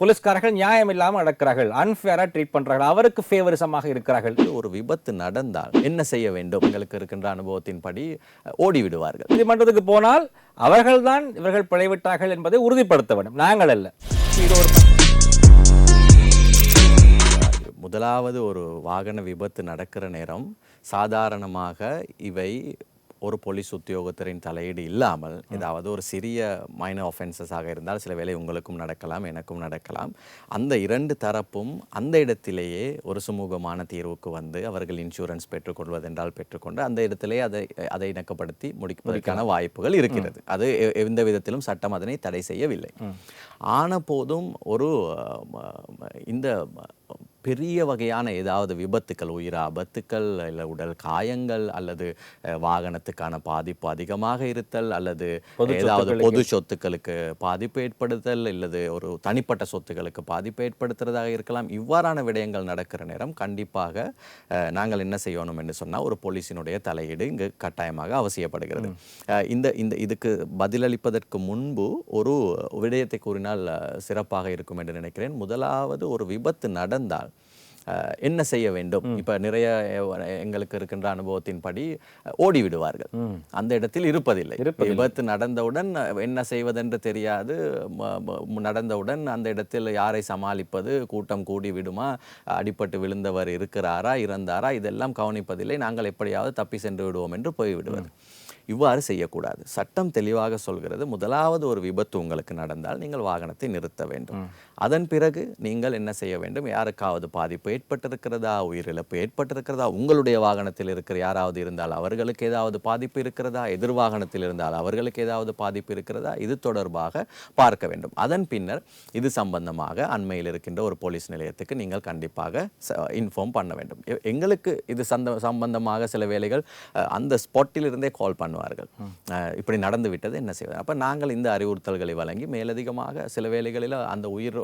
போலீஸ்காரர்கள் நியாயம் இல்லாமல் நடக்கிறார்கள். அன்ஃபேராக ட்ரீட் பண்றார்கள். அவருக்கு ஃபேவரிசமாக இருக்கிறார்கள். ஒரு விபத்து நடந்தால் என்ன செய்ய வேண்டும்? எங்களுக்கு இருக்கின்ற அனுபவத்தின்படி ஓடி விடுவார்கள் நீதிமன்றத்துக்கு போனால் அவர்கள்தான் இவர்கள் பிழைவிட்டார்கள் என்பதை உறுதிப்படுத்த வேண்டும். நாங்கள் அல்ல. முதலாவது ஒரு வாகன விபத்து நடக்கிற நேரம் சாதாரணமாக இவை ஒரு போலீஸ் உத்தியோகத்தரின் தலையீடு இல்லாமல் ஏதாவது ஒரு சிறிய மைனர் ஆஃபென்சஸாக இருந்தால் சில வேளை உங்களுக்கும் நடக்கலாம் எனக்கும் நடக்கலாம். அந்த இரண்டு தரப்பும் அந்த இடத்திலேயே ஒரு சுமூகமான தீர்வுக்கு வந்து அவர்கள் இன்சூரன்ஸ் பெற்றுக்கொள்வதென்றால் பெற்றுக்கொண்டு அந்த இடத்திலே அதை அதை இணக்கப்படுத்தி முடிப்பதற்கான வாய்ப்புகள் இருக்கிறது. அது எந்த விதத்திலும் சட்டம் அதனை தடை செய்யவில்லை. ஆன போதும் ஒரு இந்த பெரிய வகையான ஏதாவது விபத்துக்கள் உயிர் ஆபத்துக்கள் இல்லை உடல் காயங்கள் அல்லது வாகனத்துக்கான பாதிப்பு அதிகமாக இருத்தல் அல்லது ஏதாவது பொது சொத்துக்களுக்கு. பாதிப்பு ஏற்படுத்தல் இல்லது ஒரு தனிப்பட்ட சொத்துக்களுக்கு பாதிப்பு ஏற்படுத்துறதாக இருக்கலாம். இவ்வாறான விடயங்கள் நடக்கிற நேரம் கண்டிப்பாக நாங்கள் என்ன செய்யணும் என்று சொன்னால் ஒரு போலீஸினுடைய தலையீடு இங்கு கட்டாயமாக அவசியப்படுகிறது. இந்த இந்த இதுக்கு பதிலளிப்பதற்கு முன்பு ஒரு விடயத்தை கூறினால் சிறப்பாக இருக்கும் என்று நினைக்கிறேன். முதலாவது ஒரு விபத்து நடந்தால் என்ன செய்ய வேண்டும்? இப்ப நிறைய எங்களுக்கு இருக்கின்ற அனுபவத்தின்படி அஹ், ஓடி விடுவார்கள். அந்த இடத்தில் இருப்பதில்லை. விபத்து நடந்தவுடன் என்ன செய்வதென்று தெரியாது. நடந்தவுடன் அந்த இடத்தில் யாரை சமாளிப்பது? கூட்டம் கூடி விடுமா? அடிபட்டு விழுந்தவர் இருக்கிறாரா? இறந்தாரா? இதெல்லாம் கவனிப்பதில்லை. நாங்கள் எப்படியாவது தப்பி சென்று விடுவோம் என்று போய்விடுவது. இவ்வாறு செய்யக்கூடாது. சட்டம் தெளிவாக சொல்கிறது முதலாவது ஒரு விபத்து உங்களுக்கு நடந்தால் நீங்கள் வாகனத்தை நிறுத்த வேண்டும். அதன் பிறகு நீங்கள் என்ன செய்ய வேண்டும்? யாருக்காவது பாதிப்பு ஏற்பட்டிருக்கிறதா? உயிரிழப்பு ஏற்பட்டிருக்கிறதா? உங்களுடைய வாகனத்தில் இருக்கிற யாராவது இருந்தால் அவர்களுக்கு ஏதாவது பாதிப்பு இருக்கிறதா? எதிர் வாகனத்தில் இருந்தால் அவர்களுக்கு ஏதாவது பாதிப்பு இருக்கிறதா? இது தொடர்பாக பார்க்க வேண்டும். அதன் பின்னர் இது சம்பந்தமாக அண்மையில் இருக்கின்ற ஒரு போலீஸ் நிலையத்துக்கு நீங்கள் கண்டிப்பாக இன்ஃபார்ம் பண்ண வேண்டும். எங்களுக்கு இது சந்த சம்பந்தமாக சில வேளைகள் அஹ், அந்த ஸ்பாட்டில் இருந்தே கால் பண்ணுவார்கள். இப்படி நடந்து விட்டது என்ன செய்வது? அப்போ நாங்கள் இந்த அறிவுறுத்தல்களை வழங்கி மேலதிகமாக சில வேளைகளில் அந்த உயிர்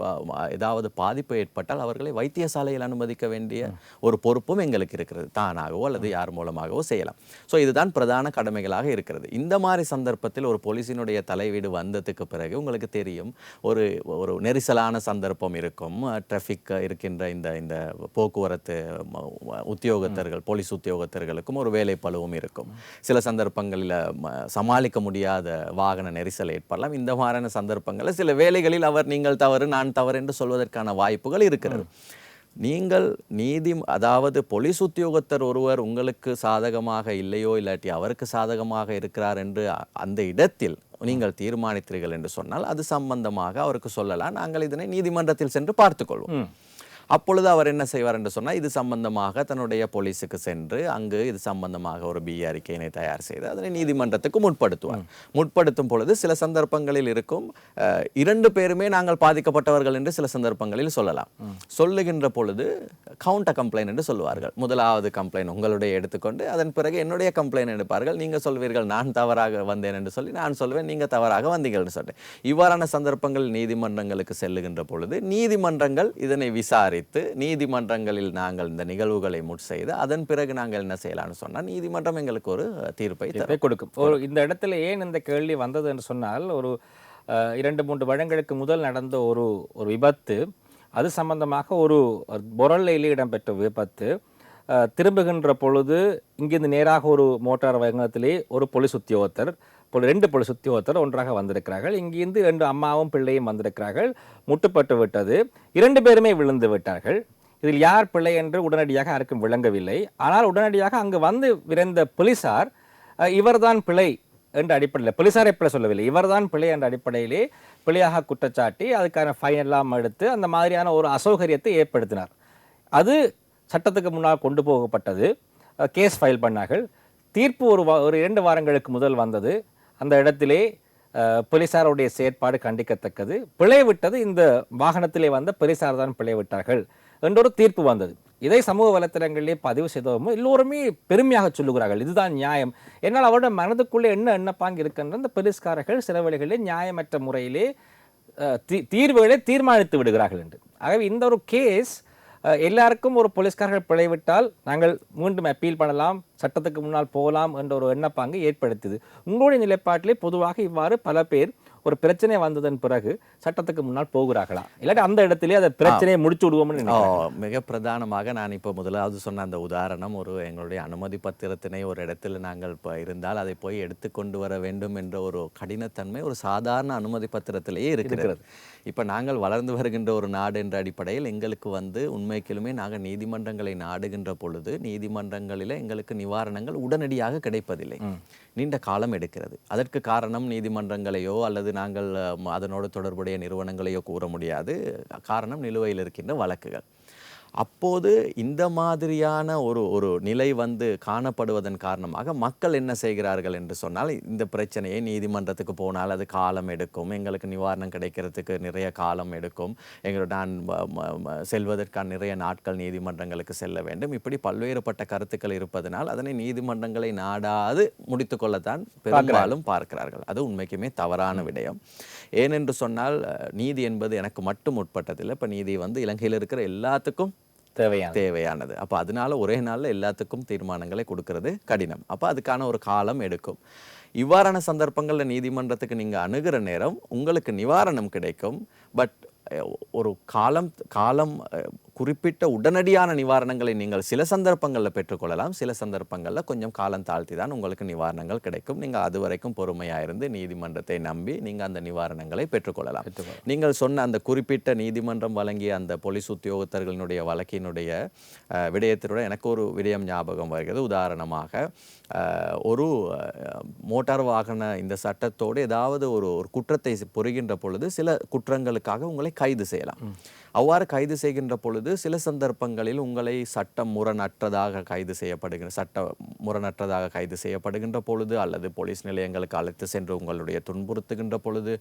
ஏதாவது பாதிப்பு ஏற்பட்டால் அவர்களை வைத்தியசாலையில் அனுமதிக்க வேண்டிய ஒரு பொறுப்பும் எங்களுக்கு இருக்கிறது. தானாகவோ அல்லது யார் மூலமாகவோ செய்யலாம். ஸோ இதுதான் பிரதான கடமைகளாக இருக்கிறது. இந்த மாதிரி சந்தர்ப்பத்தில் ஒரு போலீஸினுடைய தலையீடு வந்ததுக்கு பிறகு உங்களுக்கு தெரியும் ஒரு ஒரு நெரிசலான சந்தர்ப்பம் இருக்கும். டிராஃபிக் இருக்கின்ற இந்த இந்த போக்குவரத்து உத்தியோகத்தர்கள் போலீஸ் உத்தியோகத்தர்களுக்கும் ஒரு வேலை பளுவும் இருக்கும். சில சந்தர்ப்பங்களில் ம- சமாளிக்க முடியாத வாகன நெரிசல் ஏற்படலாம். இந்த மாதிரியான சந்தர்ப்பங்களில் சில வேலைகளில் அவர் நீங்கள் தவறு நான் தவறு என்று சொல்வதற்கான வாய்ப்புகள் இருக்கிறது. நீங்கள் நீதி அதாவது போலீஸ் உத்தியோகத்தர் ஒருவர் உங்களுக்கு சாதகமாக இல்லையோ இல்லாட்டி அவருக்கு சாதகமாக இருக்கிறார் என்று அந்த இடத்தில் நீங்கள் தீர்மானித்தீர்கள் என்று சொன்னால் அது சம்பந்தமாக அவருக்கு சொல்லலாம். நாங்கள் இதனை நீதிமன்றத்தில் சென்று பார்த்துக்கொள்வோம் அப்பொழுது அவர் என்ன செய்வார் என்று சொன்னால் இது சம்பந்தமாக தன்னுடைய போலீஸுக்கு சென்று அங்கு இது சம்பந்தமாக ஒரு பி அறிக்கையினை தயார் செய்து அதனை நீதிமன்றத்துக்கு முற்படுத்துவார். முற்படுத்தும் பொழுது சில சந்தர்ப்பங்களில் இருக்கும் இரண்டு பேருமே நாங்கள் பாதிக்கப்பட்டவர்கள் என்று சில சந்தர்ப்பங்களில் சொல்லலாம். சொல்லுகின்ற பொழுது கவுண்டர் கம்ப்ளைண்ட் என்று சொல்லுவார்கள். முதலாவது கம்ப்ளைண்ட் உங்களுடைய எடுத்துக்கொண்டு அதன் பிறகு என்னுடைய கம்ப்ளைண்ட் எடுப்பார்கள். நீங்கள் சொல்வீர்கள் நான் தவறாக வந்தேன் என்று சொல்லி நான் சொல்வேன் நீங்கள் தவறாக வந்தீங்கள்னு சொல்றேன் இவ்வாறான சந்தர்ப்பங்கள் நீதிமன்றங்களுக்கு செல்லுகின்ற பொழுது நீதிமன்றங்கள் இதனை விசாரி வைத்து நீதிமன்றங்களில் நாங்கள் இந்த நிகழ்வுகளை முட்செய்து அதன் பிறகு நாங்கள் என்ன செய்யலாம்னு சொன்னால் நீதிமன்றம் எங்களுக்கு ஒரு தீர்ப்பை கொடுக்கும். ஒரு இந்த இடத்துல ஏன் இந்த கேள்வி வந்தது என்று சொன்னால் ஒரு அஹ், இரண்டு மூன்று வருடங்களுக்கு முதல் நடந்த ஒரு ஒரு விபத்து அது சம்பந்தமாக ஒரு பொருளையில் இடம்பெற்ற விபத்து திரும்புகின்ற பொழுது இங்கிருந்து நேராக ஒரு மோட்டார் வாகனத்திலே ஒரு போலீஸ் உத்தியோகத்தர் பொழு ரெண்டு போலீஸ் ஒருத்தர் ஒன்றாக வந்திருக்கிறார்கள். இங்கிருந்து ரெண்டு அம்மாவும் பிள்ளையும் வந்திருக்கிறார்கள். முட்டுப்பட்டு விட்டது. இரண்டு பேருமே விழுந்து விட்டார்கள். இதில் யார் பிள்ளை என்று உடனடியாக யாருக்கும் விளங்கவில்லை. ஆனால் உடனடியாக அங்கு வந்து விரைந்த போலீசார் இவர்தான் பிழை என்ற அடிப்படையில் போலீசாரை பிழை சொல்லவில்லை இவர்தான் பிழை என்ற அடிப்படையிலே பிழையாக குற்றச்சாட்டி அதுக்கான ஃபைன் எல்லாம் எடுத்து அந்த மாதிரியான ஒரு அசௌகரியத்தை ஏற்படுத்தினார். அது சட்டத்துக்கு முன்னால் கொண்டு போகப்பட்டது. Case file பண்ணார்கள். தீர்ப்பு ஒரு ஒரு இரண்டு வாரங்களுக்கு முதல் வந்தது. அந்த இடத்திலே போலீசாருடைய செயற்பாடு கண்டிக்கத்தக்கது. பிழை விட்டது இந்த வாகனத்திலே வந்த போலீசார் தான் பிழை விட்டார்கள் தீர்ப்பு வந்தது. இதை சமூக வலைத்தளங்களிலே பதிவு செய்தவரும் எல்லோருமே பெருமையாக சொல்லுகிறார்கள். இதுதான் நியாயம். என்னால் அவருடைய மனதுக்குள்ளே என்ன எண்ணப்பாங்க இருக்கின்ற இந்த போலீஸ்காரர்கள் சில வழிகளில் நியாயமற்ற முறையிலே தீ- தீர்வுகளை தீர்மானித்து விடுகிறார்கள் என்று. ஆகவே இந்த ஒரு கேஸ் எல்லாருக்கும் ஒரு போலீஸ்காரர்கள் பிழைவிட்டால் நாங்கள் மீண்டும் அப்பீல் பண்ணலாம் சட்டத்துக்கு முன்னால் போகலாம் என்ற ஒரு எண்ணப்பாங்கு ஏற்படுத்தியது உங்களுடைய நிலைப்பாட்டிலே பொதுவாக இவ்வாறு பல பேர் ஒரு பிரச்சனை வந்ததன் பிறகு சட்டத்துக்கு முன்னால் போகிறார்களா? இல்லாட்டி அந்த இடத்திலே அதை பிரச்சனையை முடிச்சு விடுவோம்னு மிக பிரதானமாக நான் இப்போ முதலாவது சொன்ன அந்த உதாரணம் ஒரு எங்களுடைய அனுமதி பத்திரத்தினை ஒரு இடத்துல நாங்கள் இப்போ இருந்தால் அதை போய் எடுத்துக்கொண்டு வர வேண்டும் என்ற ஒரு கடினத்தன்மை ஒரு சாதாரண அனுமதி பத்திரத்திலேயே இருக்கிறது. இப்போ நாங்கள் வளர்ந்து வருகின்ற ஒரு நாடு என்ற அடிப்படையில் எங்களுக்கு வந்து உண்மைக்கிலுமே நாங்கள் நீதிமன்றங்களை நாடுகின்ற பொழுது நீதிமன்றங்களில் எங்களுக்கு நிவாரணங்கள் உடனடியாக கிடைப்பதில்லை. நீண்ட காலம் எடுக்கிறது. அதற்கு காரணம் நீதிமன்றங்களையோ அல்லது நாங்கள் அதனோடு தொடர்புடைய நிறுவனங்களையோ கூற முடியாது. காரணம் நிலுவையில் இருக்கின்ற வழக்குகள். அப்போது இந்த மாதிரியான ஒரு ஒரு நிலை வந்து காணப்படுவதன் காரணமாக மக்கள் என்ன செய்கிறார்கள் என்று சொன்னால் இந்த பிரச்சனையை நீதிமன்றத்துக்கு போனால் அது காலம் எடுக்கும். எங்களுக்கு நிவாரணம் கிடைக்கிறதுக்கு நிறைய காலம் எடுக்கும். எங்களோட நான் செல்வதற்கான நிறைய நாட்கள் நீதிமன்றங்களுக்கு செல்ல வேண்டும். இப்படி பல்வேறுபட்ட கருத்துக்கள் இருப்பதனால் அதனை நீதிமன்றங்களை நாடாது முடித்துக்கொள்ளத்தான் பெரும்பாலும் பார்க்கிறார்கள். அது உண்மைக்குமே தவறான விடயம். ஏனென்று சொன்னால் நீதி என்பது எனக்கு மட்டும் உட்பட்டதில்லை. இப்போ நீதி வந்து இலங்கையில் இருக்கிற எல்லாத்துக்கும் தேவையான தேவையானது. அப்போ அதனால ஒரே நாளில் எல்லாத்துக்கும் தீர்மானங்களை கொடுக்கறது கடினம். அப்போ அதுக்கான ஒரு காலம் எடுக்கும். இவ்வாறான சந்தர்ப்பங்களில் நீதிமன்றத்துக்கு நீங்கள் அணுகிற நேரம் உங்களுக்கு நிவாரணம் கிடைக்கும். பட் ஒரு காலம் காலம் குறிப்பிட்ட உடனடியான நிவாரணங்களை நீங்கள் சில சந்தர்ப்பங்களில் பெற்றுக்கொள்ளலாம். சில சந்தர்ப்பங்களில் கொஞ்சம் காலம் தாழ்த்தி தான் உங்களுக்கு நிவாரணங்கள் கிடைக்கும். நீங்கள் அது வரைக்கும் பொறுமையாக இருந்து நீதிமன்றத்தை நம்பி நீங்கள் அந்த நிவாரணங்களை பெற்றுக்கொள்ளலாம். நீங்கள் சொன்ன அந்த குறிப்பிட்ட நீதிமன்றம் வழங்கிய அந்த போலீஸ் உத்தியோகத்தர்களினுடைய வழக்கினுடைய விடயத்தினுடைய எனக்கு ஒரு விடயம் ஞாபகம் வருகிறது. உதாரணமாக ஒரு மோட்டார் வாகன இந்த சட்டத்தோடு ஏதாவது ஒரு ஒரு குற்றத்தை புரிகின்ற பொழுது சில குற்றங்களுக்காக உங்களை கைது செய்யலாம். அவ்வாறு கைது செய்கின்ற பொழுது சில சந்தர்ப்பங்களில் உங்களை சட்டம் முரணற்றதாக கைது செய்யப்படுகிற சட்ட முரணற்றதாக கைது செய்யப்படுகின்ற பொழுது அல்லது போலீஸ் நிலையங்களுக்கு அழைத்து சென்று உங்களுடைய துன்புறுத்துகின்ற பொழுது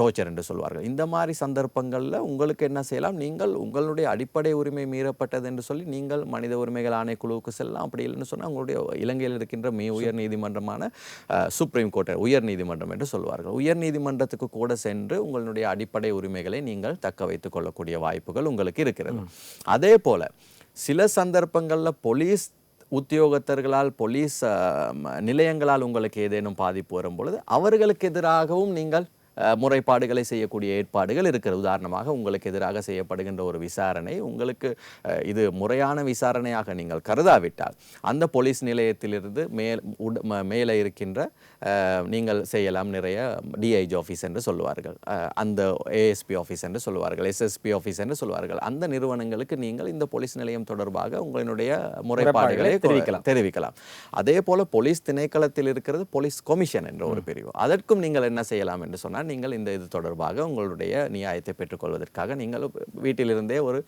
டோர்ச்சர் என்று சொல்வார்கள். இந்த மாதிரி சந்தர்ப்பங்களில் உங்களுக்கு என்ன செய்யலாம்? நீங்கள் உங்களுடைய அடிப்படை உரிமை மீறப்பட்டது என்று சொல்லி நீங்கள் மனித உரிமைகள் ஆணைக்குழுவுக்கு செல்லலாம். அப்படி இல்லைன்னு சொன்னால் உங்களுடைய இலங்கையில் இருக்கின்ற மிக உயர் நீதிமன்றமான சுப்ரீம் கோர்ட் உயர் நீதிமன்றம் என்று சொல்வார்கள். உயர் நீதிமன்றத்துக்கு கூட சென்று உங்களுடைய அடிப்படை உரிமைகளை நீங்கள் தக்க வைத்துக் கொள்ளக்கூடிய வாய்ப்புகள் உங்களுக்கு இருக்கிறது. அதே போல சில சந்தர்ப்பங்களில் போலீஸ் உத்தியோகத்தர்களால் போலீஸ் நிலையங்களால் உங்களுக்கு ஏதேனும் பாதிப்பு வரும் பொழுது அவர்களுக்கு எதிராகவும் நீங்கள் முறைப்பாடுகளை செய்யக்கூடிய ஏற்பாடுகள் இருக்கிறது உதாரணமாக உங்களுக்கு எதிராக செய்யப்படுகின்ற ஒரு விசாரணை உங்களுக்கு இது முறையான விசாரணையாக நீங்கள் கருதாவிட்டால் அந்த போலீஸ் நிலையத்திலிருந்து மேல் உட- ம- மேலே இருக்கின்ற நீங்கள் செய்யலாம் நிறைய டிஐஜி ஆஃபீஸ் என்று சொல்லுவார்கள். அந்த ஏஎஸ்பி ஆஃபீஸ் என்று சொல்லுவார்கள் எஸ்எஸ்பி ஆஃபீஸ் என்று சொல்வார்கள் அந்த நிறுவனங்களுக்கு நீங்கள் இந்த போலீஸ் நிலையம் தொடர்பாக உங்களுடைய முறைப்பாடுகளை தெரிவிக்கலாம். தெரிவிக்கலாம். அதே போல போலீஸ் திணைக்களத்தில் இருக்கிறது போலீஸ் கமிஷன் என்ற ஒரு பிரிவு. அதற்கும் நீங்கள் என்ன செய்யலாம் என்று சொன்னால் நீங்கள் இந்த இது தொடர்பாக உங்களுடைய நியாயத்தை பெற்றுக்கொள்வதற்காக நீங்கள் வீட்டிலிருந்தே ஒரு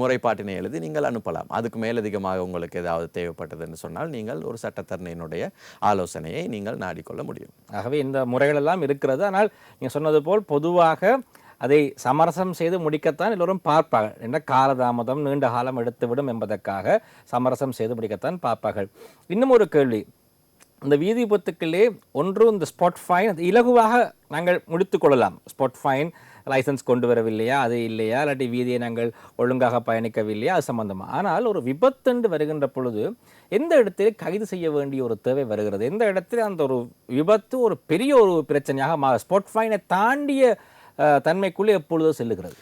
முறைப்பாட்டினை எழுதி நீங்கள் அனுப்பலாம். அதுக்கு மேலதிகமாக உங்களுக்கு ஏதாவது தேவைப்பட்டதுன்னு சொன்னால் நீங்கள் ஒரு சட்டத்தரணியினுடைய ஆலோசனையை நீங்கள் நாடிக்கொள்ள முடியும். ஆகவே இந்த முறைகள் எல்லாம் இருக்கிறது. ஆனால் நீங்கள் சொன்னது போல் பொதுவாக அதை சமரசம் செய்து முடிக்கத்தான் எல்லோரும் பார்ப்பார்கள். என்ன காலதாமதம் நீண்ட காலம் எடுத்துவிடும் என்பதற்காக சமரசம் செய்து முடிக்கத்தான் பார்ப்பார்கள். இன்னும் ஒரு கேள்வி. இந்த வீதி விபத்துக்களே ஒன்று இந்த ஸ்பாட் ஃபைன் அது இலகுவாக நாங்கள் முடித்து கொள்ளலாம். ஸ்பாட் ஃபைன் லைசன்ஸ் கொண்டு வரவில்லையா? அது இல்லையா? இல்லாட்டி வீதியை நாங்கள் ஒழுங்காக பயணிக்கவில்லையா? அது சம்பந்தமாக ஆனால் ஒரு விபத்துண்டு வருகின்ற பொழுது எந்த இடத்திலே கைது செய்ய வேண்டிய ஒரு தேவை வருகிறது? எந்த இடத்துல அந்த ஒரு விபத்து ஒரு பெரிய ஒரு பிரச்சனையாக மா ஸ்பாட் ஃபைனை தாண்டிய தன்மைக்குள்ளே எப்பொழுதோ செல்லுகிறது.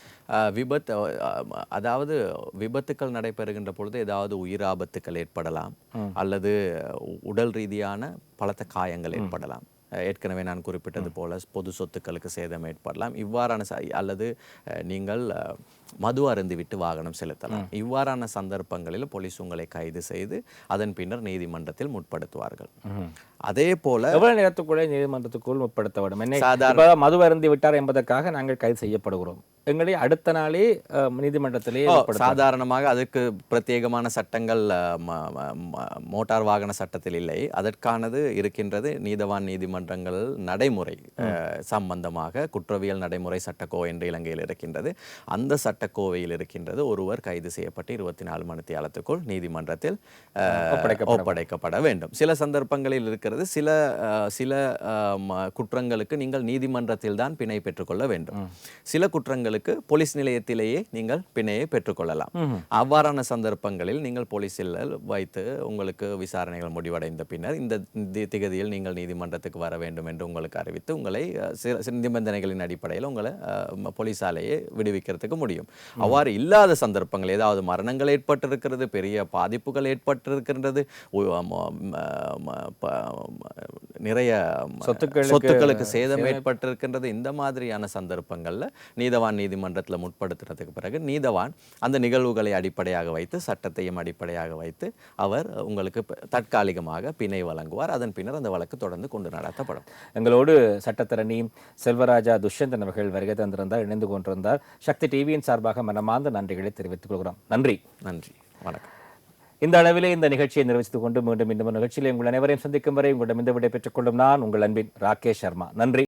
விபத்து அதாவது விபத்துக்கள் நடைபெறுகின்ற பொழுது ஏதாவது உயிர் ஆபத்துக்கள் ஏற்படலாம் அல்லது உடல் ரீதியான பலத்த காயங்கள் ஏற்படலாம். ஏற்கனவே நான் குறிப்பிட்டது போல பொது சொத்துக்களுக்கு சேதம் ஏற்படலாம். இவ்வாறான ச- அல்லது நீங்கள் மது அருந்திவிட்டு வாகனம் செலுத்தலாம். இவ்வாறான சந்தர்ப்பங்களில் போலீஸ் உங்களை கைது செய்து அதன் பின்னர் நீதிமன்றத்தில் முற்படுத்துவார்கள். அதே போல எவ்வளவு நேரத்துக்குள்ளே நீதிமன்றத்துக்குள் முற்படுத்தப்படும்? சாதாரண- மது அருந்தி விட்டார் என்பதற்காக நாங்கள் கைது செய்யப்படுகிறோம். எங்களை அடுத்த நாளே முற்படுத்த- சாதாரணமாக அதுக்கு பிரத்யேகமான சட்டங்கள் மோட்டார் வாகன சட்டத்தில் இல்லை. அதற்கானது இருக்கின்றது நீதவான் நீதிமன்றங்கள் நடைமுறை சம்பந்தமாக குற்றவியல் நடைமுறை சட்டக்கோவை என்று இலங்கையில் இருக்கின்றது. அந்த சட்டக்கோவையில் இருக்கின்றது ஒருவர் கைது செய்யப்பட்டு இருபத்தி நாலு மணி நேரத்துக்குள் நீதிமன்றத்தில் ஒப்படைக்கப்பட வேண்டும். சில சந்தர்ப்பங்களில் இருக்கிறது. சில சில குற்றங்களுக்கு நீங்கள் நீதிமன்றத்தில் தான் பிணை பெற்றுக்கொள்ள வேண்டும். சில குற்றங்களுக்கு உங்களுக்கு போலீஸ் நிலையத்திலேயே நீங்கள் பிணையை பெற்றுக்கொள்ளலாம். அவ்வாறான சந்தர்ப்பங்களில் நீங்கள் போலீஸில் வைத்து உங்களுக்கு விசாரணைகள் முடிவடைந்த பின்னர் இந்த திகதியில் நீங்கள் நீதிமன்றத்துக்கு வர வேண்டும் என்று உங்களுக்கு அறிவித்து உங்களை நிபந்தனைகளின் அடிப்படையில் உங்களை போலீஸாலேயே விடுவிக்கிறதுக்கு முடியும். அவ்வாறு இல்லாத சந்தர்ப்பங்கள் ஏதாவது மரணங்கள் ஏற்பட்டிருக்கிறது பெரிய பாதிப்புகள் ஏற்பட்டிருக்கின்றது நிறைய சொத்துக்களுக்கு சேதம் ஏற்பட்டிருக்கின்றது. இந்த மாதிரியான சந்தர்ப்பங்கள்ல நீதவான் நீதிமன்றத்தில் முற்படுத்துறதுக்கு பிறகு நீதவான் அந்த நிகழ்வுகளை அடிப்படையாக வைத்து சட்டத்தையும் அடிப்படையாக வைத்து அவர் உங்களுக்கு தற்காலிகமாக பிணை வழங்குவார். அதன் பின்னர் அந்த வழக்கு தொடர்ந்து கொண்டு நடத்தப்படும். எங்களோடு சட்டத்தரணி செல்வராஜா துஷ்யந்தன் அவர்கள் வருகை தந்திருந்தார் இணைந்து கொண்டிருந்தார். சக்தி டிவியின் சார்பாக மனமார்ந்த நன்றிகளை தெரிவித்துக் கொள்கிறோம். நன்றி. நன்றி. வணக்கம். இந்த அளவிலே இந்த நிகழ்ச்சியை நிறைவேற்றிக் கொண்டு மீண்டும் இந்த நிகழ்ச்சியில் உங்கள் அனைவரையும் சந்திக்கும் வரை உங்களிடம் இந்த விடை பெற்றுக் கொள்ளும் நான் உங்கள் அன்பின் ராகேஷ் சர்மா. நன்றி.